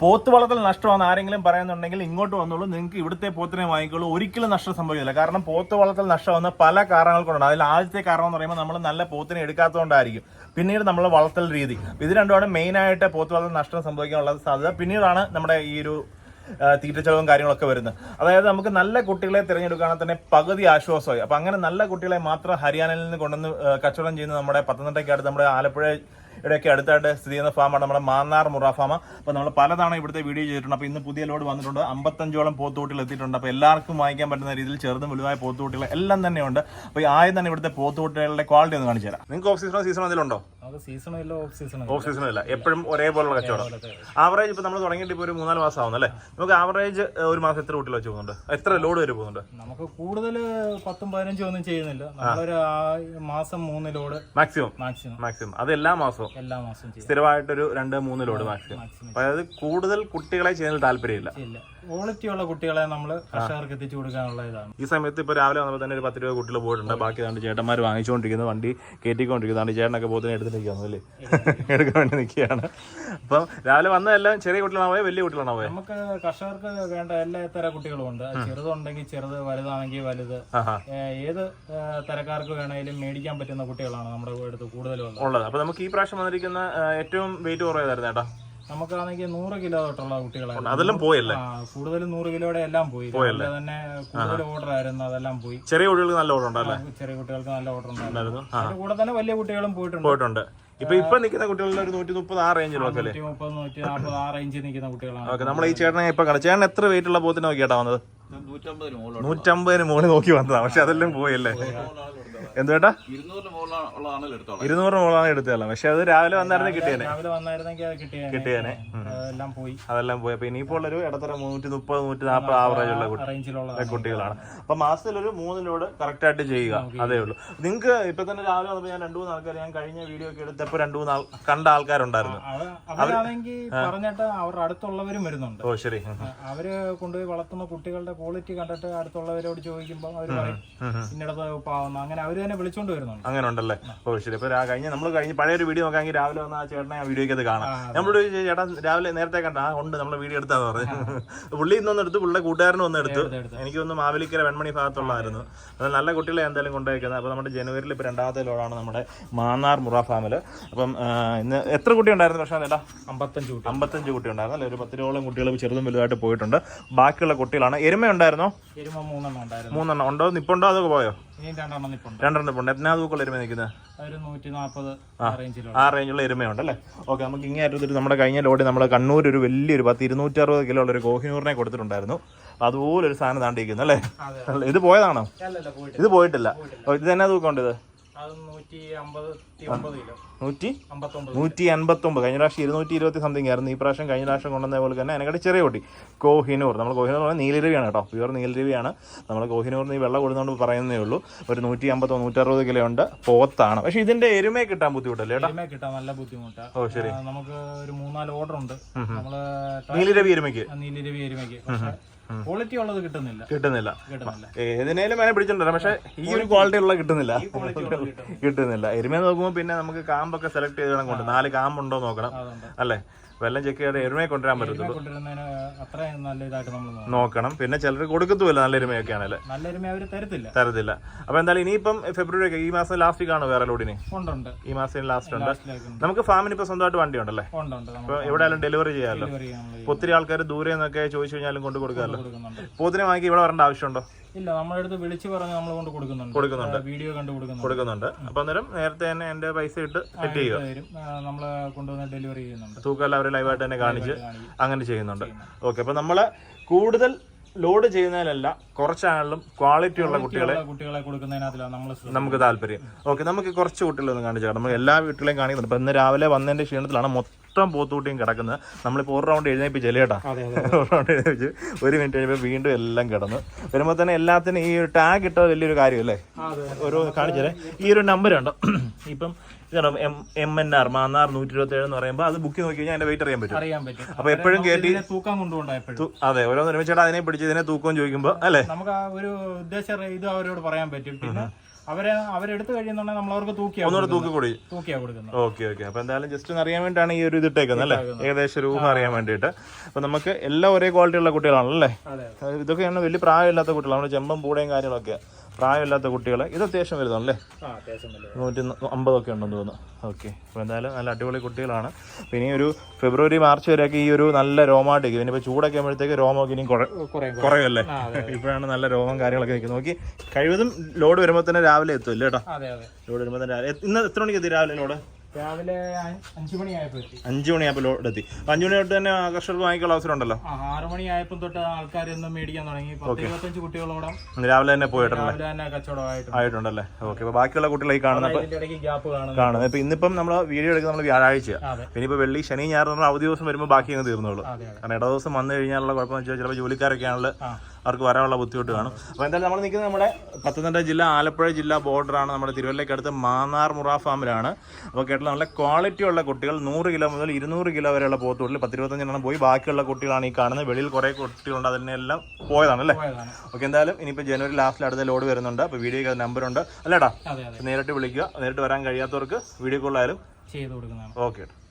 പോത്ത് വളർത്തൽ നഷ്ടമാണെന്ന് ആരെങ്കിലും പറയുന്നുണ്ടെങ്കിൽ ഇങ്ങോട്ട് വന്നോളൂ. നിങ്ങൾക്ക് ഇവിടുത്തെ പോത്തിനെ വാങ്ങിക്കോളൂ. ഒരിക്കലും നഷ്ടം സംഭവിക്കില്ല. കാരണം പോത്ത് വളർത്തൽ നഷ്ടമാകുന്ന പല കാരണങ്ങൾ കൊണ്ടാണ്. അതിൽ ആദ്യത്തെ കാരണം എന്ന് പറയുമ്പോൾ നമ്മൾ നല്ല പോത്തിനെ എടുക്കാത്തതുകൊണ്ടായിരിക്കും. പിന്നീട് നമ്മൾ വളർത്തൽ രീതി. ഇത് രണ്ടുമാണ് മെയിനായിട്ട് പോത്ത് വളർത്തൽ നഷ്ടം സംഭവിക്കാനുള്ള സാധ്യത. പിന്നീടാണ് നമ്മുടെ ഈ ഒരു തീറ്റച്ചെലവും കാര്യങ്ങളൊക്കെ വരുന്നത്. അതായത് നമുക്ക് നല്ല കുട്ടികളെ തിരഞ്ഞെടുക്കുകയാണെങ്കിൽ തന്നെ പകുതി ആശ്വാസമായി. അപ്പം അങ്ങനെ നല്ല കുട്ടികളെ മാത്രം ഹരിയാനയിൽ നിന്ന് കൊണ്ടുവന്ന് കച്ചവടം ചെയ്യുന്ന നമ്മുടെ പത്തനംതിട്ടയ്ക്ക് നമ്മുടെ ആലപ്പുഴ ഇവിടെയൊക്കെ അടുത്തായിട്ട് സ്ഥിതി ചെയ്യുന്ന ഫാമാണ് നമ്മുടെ മാന്നാർ മുറ ഫാം അപ്പോൾ നമ്മൾ പലതാണ് ഇവിടുത്തെ വീഡിയോ ചെയ്തിട്ടുണ്ട്. അപ്പോൾ ഇന്ന് പുതിയ ലോഡ് വന്നിട്ടുണ്ട്. അമ്പത്തഞ്ചോളം പോത്തുകുട്ടികൾ എത്തിയിട്ടുണ്ട്. അപ്പോൾ എല്ലാവർക്കും വാങ്ങിക്കാൻ പറ്റുന്ന രീതിയിൽ ചെറുതും വലുതായ പോത്തുകുട്ടികൾ എല്ലാം തന്നെയുണ്ട്. അപ്പോൾ ഈ ആദ്യം തന്നെ ഇവിടുത്തെ പോത്തുകുട്ടികളുടെ ക്വാളിറ്റി ഒന്ന് കാണിച്ചു തരാം. നിങ്ങൾക്ക് ഓഫ് സീസണോ സീസണോ അതിലുണ്ടോ ഓഫ് സീസണും ഇല്ല. എപ്പോഴും ഒരേപോലുള്ള കച്ചവടം. ആവറേജ് ഇപ്പോൾ നമ്മൾ തുടങ്ങിയിട്ട് ഇപ്പോൾ ഒരു മൂന്നാൽ മാസം ആവുന്നു അല്ലേ? നമുക്ക് ആവറേജ് ഒരു മാസം എത്ര കുട്ടികൾ വെച്ച് പോകുന്നുണ്ട്? എത്ര ലോഡ് വരെ പോകുന്നുണ്ട്? നമുക്ക് കൂടുതൽ പത്തും പതിനഞ്ചും ഒന്നും ചെയ്യുന്നില്ല. നമ്മളൊരു മാസം മൂന്ന് ലോഡ് മാക്സിമം മാക്സിമം മാക്സിമം അത് എല്ലാ മാസവും. എല്ലാ മാസവും സ്ഥിരമായിട്ടൊരു രണ്ട് മൂന്ന് ലോഡ് മാക്സിമം. അതായത് കൂടുതൽ കുട്ടികളെ ചെയ്യുന്നതിൽ താല്പര്യമില്ല. ക്വാളിറ്റി ഉള്ള കുട്ടികളെ നമ്മൾ കർഷകർക്ക് എത്തിച്ചു കൊടുക്കാനുള്ള ഇതാണ്. ഈ സമയത്ത് ഇപ്പോൾ രാവിലെ വന്നപ്പോൾ തന്നെ ഒരു പത്ത് രൂപ കുട്ടികൾ പോയിട്ടുണ്ട്. ബാക്കി രണ്ട് ചേട്ടന്മാർ വാങ്ങിച്ചുകൊണ്ടിരിക്കുന്നത് വണ്ടി കയറ്റിക്കൊണ്ടിരിക്കുന്നതാണ് ചേട്ടനൊക്കെ പോത്തിനെ എടുത്തിരിക്കുന്നു അല്ലേ? എടുക്കാൻ വേണ്ടി നിൽക്കുകയാണ്. അപ്പം രാവിലെ വന്നതെല്ലാം ചെറിയ കുട്ടികളാണോ വലിയ കുട്ടികളാണോ നമുക്ക് കർഷകർക്ക് വേണ്ട എല്ലാ തര കുട്ടികളും ഉണ്ട് ചെറുതുണ്ടെങ്കിൽ ചെറുത് വലുതാണെങ്കിൽ വലുത്. ഏത് തരക്കാർക്ക് വേണമെങ്കിലും മേടിക്കാൻ പറ്റുന്ന കുട്ടികളാണ് നമ്മുടെ അടുത്ത് കൂടുതലും ഉള്ളത്. അപ്പം നമുക്ക് ഈ പ്രാവശ്യം വന്നിരിക്കുന്ന ഏറ്റവും വെയിറ്റ് കുറവായതായിരുന്നു ചേട്ടാ നമുക്കാണെങ്കിൽ നൂറ് കിലോ തൊട്ടുള്ള കുട്ടികളാണ് അതെല്ലാം പോയല്ലേ? കൂടുതലും നൂറ് കിലോയുടെ എല്ലാം പോയി. രാവിലെ തന്നെ കൂടുതൽ ഓർഡർ ആയിരുന്നു. അതെല്ലാം പോയി. ചെറിയ കുട്ടികൾക്ക് നല്ല ഓർഡർ ഉണ്ടല്ലേ? ചെറിയ കുട്ടികൾക്ക് നല്ല ഓർഡർ ഉണ്ടായിരുന്നു. അതിന്റെ കൂടെ തന്നെ വലിയ കുട്ടികളും പോയിട്ടുണ്ട്. പോയിട്ടുണ്ട്. ഇപ്പൊ ഇപ്പൊ നിൽക്കുന്ന കുട്ടികളിൽ ഒരു നൂറ്റി മുപ്പത് ആ റേഞ്ചിൽ നാൽപ്പത് ആ റേഞ്ചിൽ നിൽക്കുന്ന കുട്ടികളാണ്. ഓക്കെ നമ്മൾ ഈ ചേട്ടനെ ഇപ്പൊ കാണാം ചേട്ടൻ എത്ര വെയിറ്റ് ഉള്ള പോത്തിനെ നോക്കിയാട്ടാ വന്നത്? നൂറ്റമ്പതിന് മുകളിൽ നൂറ്റമ്പതിന് മുകളിൽ നോക്കി വന്നതാ. പക്ഷെ അതെല്ലാം പോയല്ലേ? എന്തുവേട്ടാ ഇരുന്നൂറിന് മുകളിലാണ് എടുത്തോളാം. ഇരുന്നൂറ് മുകളാണ് എടുത്തതല്ല? പക്ഷെ അത് രാവിലെ വന്നായിരുന്നു കിട്ടിയേനെ. രാവിലെ വന്നായിരുന്നെങ്കിൽ കിട്ടിയേനെ. എല്ലാം പോയി. അതെല്ലാം പോയി. അപ്പൊ ഇനിയിപ്പോ ഉള്ളൊരു ഇടത്തര മുന്നൂറ്റി മുപ്പത് നൂറ്റി നാൽപ്പത് ആവറേജ് ഉള്ള കുട്ടികളാണ്. അപ്പൊ മാസത്തിൽ ഒരു മൂന്ന് ലോഡ് കറക്റ്റ് ആയിട്ട് ചെയ്യുക അതേ ഉള്ളൂ. നിങ്ങൾക്ക് ഇപ്പൊ തന്നെ രാവിലെ വന്നപ്പോ ഞാൻ രണ്ടു മൂന്ന് ആൾക്കാർ ഞാൻ കഴിഞ്ഞ വീഡിയോ ഒക്കെ എടുത്തപ്പോ രണ്ടു മൂന്ന് കണ്ട ആൾക്കാരുണ്ടായിരുന്നു. അവരാണെങ്കിൽ പറഞ്ഞിട്ട് അവരുടെ അടുത്തുള്ളവരും വരുന്നുണ്ട്. ഓ ശരി. അവർ കൊണ്ടുപോയി വളർത്തുന്ന കുട്ടികളുടെ ക്വാളിറ്റി കണ്ടിട്ട് അടുത്തുള്ളവരോട് ചോദിക്കുമ്പോൾ അവർ പറയും. ഇന്നിടത്ത് പാവുന്ന അങ്ങനെ അവർ തന്നെ വിളിച്ചോണ്ട് വരുന്നുണ്ട്. അങ്ങനെ ഉണ്ടല്ലേ ഓ ശരി. ഇപ്പൊ കഴിഞ്ഞ നമ്മൾ കഴിഞ്ഞ പഴയ ഒരു വീഡിയോ നോക്കാമെങ്കിൽ രാവിലെ വന്ന ആ ചേട്ടനെ ആ വീഡിയോക്ക് അത്. കാണാം നമ്മളോട് ചോദിച്ചു, ചേട്ടാ രാവിലെ നേരത്തെ കണ്ട ആ ഉണ്ട് നമ്മളെ വീഡിയോ എടുത്താന്ന് പറഞ്ഞു. പുള്ളി ഇന്നൊന്ന് എടുത്തു പുള്ളിയുടെ കൂട്ടുകാരനും ഒന്ന് എടുത്തു. എടുത്ത് എടുത്ത്. എനിക്ക് ഒന്ന് മാവേലിക്കര വെൺമണി ഭാഗത്തുള്ളായിരുന്നു അത്. നല്ല കുട്ടികളെ എന്തായാലും കൊണ്ടുപോയിക്കുന്നത്. അപ്പോൾ നമ്മുടെ ജനുവരിയിൽ ഇപ്പോൾ രണ്ടാമത്തെ ലോഡാണ് നമ്മുടെ മാന്നാർ മുറ ഫാമിൽ. അപ്പം ഇന്ന് എത്ര കുട്ടി ഉണ്ടായിരുന്നു പക്ഷേ ചേട്ടാ? അമ്പത്തഞ്ച് കുട്ടി. അമ്പത്തഞ്ച് കുട്ടി ഉണ്ടായിരുന്നു അല്ലെ? ഒരു പത്തിരോളം കുട്ടികൾ ചെറുതും വലുതായിട്ട് പോയിട്ടുണ്ട്. ബാക്കിയുള്ള കുട്ടികളാണ്. എരുമ ഉണ്ടായിരുന്നോ എരുമ മൂന്നെണ്ണം ഉണ്ടായിരുന്നു. മൂന്നെണ്ണം. ഉണ്ടോ? നിപ്പുണ്ടോ? അതൊക്കെ പോയോ? രണ്ടെണ്ണം എന്നാ തൂക്കുള്ള എരുമ നിൽക്കുന്നത് ആ റേഞ്ചുള്ള എരുമയുണ്ട് അല്ലേ? ഓക്കെ നമുക്ക് ഇങ്ങനെ നമ്മുടെ കഴിഞ്ഞ ലോഡ് നമ്മുടെ കണ്ണൂർ ഒരു വലിയൊരു പത്ത് ഇരുന്നൂറ്റി അറുപത് കിലോ ഉള്ള ഒരു കോഹിനൂറിനെ കൊടുത്തിട്ടുണ്ടായിരുന്നു. അതുപോലെ ഒരു സാധനം താണ്ടിരിക്കുന്നു അല്ലേ. ഇത് പോയതാണോ? ഇത് പോയിട്ടില്ല. ഇത് തന്നെ തൂക്കമുണ്ട് ഇത്? അത് നൂറ്റി നൂറ്റി അമ്പത്തൊമ്പത് കഴിഞ്ഞ പ്രാവശ്യം ഇരുന്നൂറ്റി ഇരുപത്തി സംതിങ് ആയിരുന്നു. ഈ പ്രാവശ്യം കഴിഞ്ഞ പ്രാവശ്യം കൊണ്ടുവന്ന പോലെ തന്നെ അതിനെക്കാട്ടി ചെറിയ കുട്ടി. കോഹിനൂർ. നമ്മൾ കോഹിനൂർ പറഞ്ഞാൽ നീലരവിയാണ് കേട്ടോ. പ്യുവർ നീലരവിയാണ് നമ്മൾ കോഹിനൂർ ഈ വെള്ളം കൊടുത്തുകൊണ്ട് പറയുന്നേ ഉള്ളൂ. ഒരു നൂറ്റി അമ്പത്തോ നൂറ്ററുപത് കിലോ ഉണ്ട്. പോത്താണ്. പക്ഷേ ഇതിന്റെ എരുമയെ കിട്ടാൻ ബുദ്ധിമുട്ടല്ലേ ചേട്ടാ എരുമ കിട്ടാൻ നല്ല ബുദ്ധിമുട്ടാണ് ഓ ശരി. നമുക്ക് ഒരു മൂന്നാൽ ഓർഡർ ഉണ്ട്. നമ്മൾ നീലരവി എരുമയ്ക്ക്? നീലരവി എരുമയ്ക്ക്. ക്വാളിറ്റി ഉള്ളത് കിട്ടുന്നില്ല. കിട്ടുന്നില്ല. ഏതിനേലും വേണേ പിടിച്ചിട്ടുണ്ട് പക്ഷെ ഈ ഒരു ക്വാളിറ്റി ഉള്ള കിട്ടുന്നില്ല. കിട്ടുന്നില്ല. എരുമ നോക്കുമ്പോൾ പിന്നെ നമുക്ക് കാമ്പൊക്കെ സെലക്ട് ചെയ്ത് വേണം കൊണ്ട്. നാല് കാമ്പുണ്ടോ നോക്കണം. അല്ലേ? വെല്ലം ചെക്ക് ചെയ്യാതെ എരുമയെ കൊണ്ടുവരാൻ പറ്റത്തുള്ളൂ. നല്ല ഇതായിട്ട് നമ്മൾ നോക്കണം. പിന്നെ ചിലർ കൊടുക്കത്തുമില്ല നല്ല എരുമയൊക്കെ ആണല്ലേ നല്ല എരുമ അവർ തരത്തില്ല. തരത്തില്ല. അപ്പൊ എന്തായാലും ഇനിയിപ്പം ഫെബ്രുവരി ഒക്കെ ഈ മാസം ലാസ്റ്റ് കാണോ വേറെ ലോഡിന് ഉണ്ട് ഈ മാസം ലാസ്റ്റ് ഉണ്ട്. നമുക്ക് ഫാമിന് ഇപ്പൊ സ്വന്തമായിട്ട് വണ്ടി ഉണ്ടല്ലേ? നമുക്ക് എവിടെയാലും ഡെലിവറി ചെയ്യാമല്ലോ ഇപ്പൊ ഒത്തിരി ആൾക്കാർ ദൂരെ നിന്നൊക്കെ ചോദിച്ചു കഴിഞ്ഞാലും കൊണ്ടു കൊടുക്കാമല്ലോ. പൊതുവെ പോത്തിനെ വാങ്ങി ഇവിടെ വരേണ്ട ആവശ്യമുണ്ടോ? ഇല്ല നമ്മുടെ അടുത്ത് വിളിച്ചു പറഞ്ഞ് നമ്മൾ കൊണ്ട് കൊടുക്കുന്നുണ്ട്. കൊടുക്കുന്നുണ്ട്. വീഡിയോ കണ്ട് കൊടുക്കുന്നുണ്ട്. കൊടുക്കുന്നുണ്ട്. അപ്പൊ അന്നേരം നേരത്തെ തന്നെ എന്റെ പൈസ ഇട്ട് സെറ്റ് ചെയ്യുക. നമ്മൾ കൊണ്ടുവന്ന് ഡെലിവറി ചെയ്യുന്നുണ്ട്. തൂക്കം അവർ ലൈവായിട്ട് തന്നെ കാണിച്ച് അങ്ങനെ ചെയ്യുന്നുണ്ട്. ഓക്കെ അപ്പൊ നമ്മൾ കൂടുതൽ ലോഡ് ചെയ്യുന്നതിലല്ല കുറച്ചാണെങ്കിലും ക്വാളിറ്റി ഉള്ള കുട്ടികളെ കുട്ടികളെ കൊടുക്കുന്നതിനകത്തിലാണ് നമുക്ക് താല്പര്യം. ഓക്കെ നമുക്ക് കുറച്ച് കുട്ടികളൊന്നും കാണിച്ചു നമ്മൾ എല്ലാ വീട്ടിലെയും കാണിക്കുന്നുണ്ട്. ഇപ്പൊ ഇന്ന് രാവിലെ വന്നതിന്റെ ക്ഷീണത്തിലാണ് മൊത്തം പോത്തുകുട്ടിയും കിടക്കുന്നത് നമ്മളിപ്പോൾ ഒരു റൗണ്ട് എഴുന്നേപ്പിച്ച് അതെ ഒരു റൗണ്ട് എഴുന്നേപ്പിച്ച് ഒരു മിനിറ്റ് കഴിയുമ്പോൾ വീണ്ടും എല്ലാം കിടന്നു. വരുമ്പോൾ തന്നെ എല്ലാത്തിനും ഈ ടാഗ് ഇട്ടത് വലിയൊരു കാര്യമല്ലേ ഒരു ഓരോ കാണിച്ചേ ഈ ഒരു നമ്പർ ഉണ്ടോ ഇപ്പം M M N R Mannar നൂറ്റി ഇരുപത്തി ഏഴ് എന്ന് പറയുമ്പോൾ അത് ബുക്ക് നോക്കി കഴിഞ്ഞാൽ അതിന്റെ വെയിറ്റ് അറിയാൻ പറ്റും. അറിയാൻ പറ്റും. അപ്പൊ എപ്പോഴും കേട്ടി തൂക്കം കൊണ്ടുപോകും അതെ ഓരോന്ന് ഒരുമിച്ചേട്ടാ അതിനെ പിടിച്ച് ഇതിനെ തൂക്കം ചോദിക്കുമ്പോൾ അല്ലേ? നമുക്ക് ആ ഒരു ഉദ്ദേശം ഇത് അവരോട് പറയാൻ പറ്റും. പിന്നെ അവരെ അവരെടുത്ത് കഴിയുന്നുണ്ടെങ്കിൽ നമ്മൾ അവർക്ക് തൂക്കിയാ ഒന്നുകൂടെ തൂക്കി കൂടി തൂക്കിയാ കൊടുക്കുന്നത്. Okay okay. അപ്പൊ എന്തായാലും ജസ്റ്റ് ഒന്ന് അറിയാൻ വേണ്ടിയാണ് ഈ ഒരു ഇത് ഇട്ടേക്കുന്നത്. അല്ലേ ഏകദേശം ഊഹം അറിയാൻ വേണ്ടിയിട്ട്. അപ്പൊ നമുക്ക് എല്ലാം ഒരേ ക്വാളിറ്റി ഉള്ള കുട്ടികളാണല്ലേ ഇതൊക്കെയാണ് വലിയ പ്രായമില്ലാത്ത കുട്ടികളാണ്. നമ്മുടെ ചെമ്പം പൂടയും കാര്യങ്ങളൊക്കെ പ്രായമില്ലാത്ത കുട്ടികൾ ഇത് അത്യാവശ്യം വരുന്നല്ലേ നൂറ്റി അമ്പതൊക്കെ ഉണ്ടെന്ന് തോന്നുന്നു. ഓക്കെ. അപ്പോൾ എന്തായാലും നല്ല അടിപൊളി കുട്ടികളാണ്. പിന്നെ ഒരു ഫെബ്രുവരി മാർച്ച് വരെയൊക്കെ ഈ ഒരു നല്ല രോമാട്ടിക്ക് ഇനിയിപ്പോൾ ചൂടൊക്കെ ആകുമ്പോഴത്തേക്ക് രോമമൊക്കെ ഇനിയും കുറേ കുറേ കുറയല്ലേ. ഇപ്പോഴാണ് നല്ല രോമം കാര്യങ്ങളൊക്കെ നിൽക്കുന്നത് നോക്കി കഴിവതും ലോഡ് വരുമ്പോൾ തന്നെ രാവിലെ എത്തും ഇല്ലേ കേട്ടോ? ലോഡ് വരുമ്പോൾ തന്നെ രാവിലെ ഇന്ന് എത്ര മണിക്ക് എത്തി രാവിലെ ലോഡ്? രാവിലെ അഞ്ച് മണിയായപ്പോ എത്തി. അഞ്ചു മണിയായപ്പോൾ ലോഡ് എത്തി. അപ്പോൾ അഞ്ച് മണി തൊട്ട് തന്നെ അവസരം ഉണ്ടല്ലോ? ആറു മണി മണിയായപ്പോൾ തൊട്ട് ആൾക്കാരൊന്നും മേടിക്കാൻ തുടങ്ങി. പത്ത് ഇരുപത്തഞ്ച് കുട്ടികളോടെ രാവിലെ തന്നെ പോയിട്ടുണ്ടല്ലേ? രാവിലെ തന്നെ കച്ചവടം ആയിട്ടുണ്ടല്ലേ? ഓക്കെ അപ്പോൾ ബാക്കിയുള്ള കുട്ടികളെ കാണുന്ന കാണുന്നത്. ഇപ്പം ഇന്നിപ്പം നമ്മൾ വീഡിയോ എടുക്കുന്നത് നമ്മൾ വ്യാഴാഴ്ച. പിന്നെ ഇപ്പോൾ വെള്ളി ശനി ഞായർ അവധി ദിവസം വരുമ്പോൾ ബാക്കി അങ്ങ് തീർന്നുള്ളൂ കാരണം ഇട ദിവസം വന്നു കഴിഞ്ഞാലുള്ള കുഴപ്പമെന്ന് വെച്ചാൽ ചിലപ്പോൾ ജോലിക്കാരൊക്കെ ആണല്ലോ ആ. അവർക്ക് വരാനുള്ള ബുദ്ധിമുട്ട് കാണും. അപ്പോൾ എന്തായാലും നമ്മൾ നിൽക്കുന്നത് നമ്മുടെ പത്തനംതിട്ട ജില്ല ആലപ്പുഴ ജില്ല ബോർഡറാണ്. നമ്മുടെ തിരുവല്ലയ്ക്ക് അടുത്ത് മാന്നാർ മുറ ഫാമിലാണ്. അപ്പോൾ കേട്ടില്ല നല്ല ക്വാളിറ്റി ഉള്ള കുട്ടികൾ നൂറ് കിലോ മുതൽ ഇരുന്നൂറ് കിലോ വരെയുള്ള പോത്തുള്ളിൽ പത്തിരുപത്തഞ്ചെണ്ണം പോയി. ബാക്കിയുള്ള കുട്ടികളാണ് ഈ കാണുന്നത്. വെളിയിൽ കുറേ കുട്ടികളുണ്ട്. അതിനെല്ലാം പോയതാണ് അല്ലേ? ഓക്കെ എന്തായാലും ഇനിയിപ്പോൾ ജനുവരി ലാസ്റ്റിൽ അടുത്ത ലോഡ് വരുന്നുണ്ട്. അപ്പോൾ വീഡിയോയ്ക്ക് നമ്പറുണ്ട് അല്ലേടാ നേരിട്ട് വിളിക്കുക. നേരിട്ട് വരാൻ കഴിയാത്തവർക്ക് വീഡിയോ കോളായാലും ചെയ്ത് കൊടുക്കുന്നതാണ്. ഓക്കെ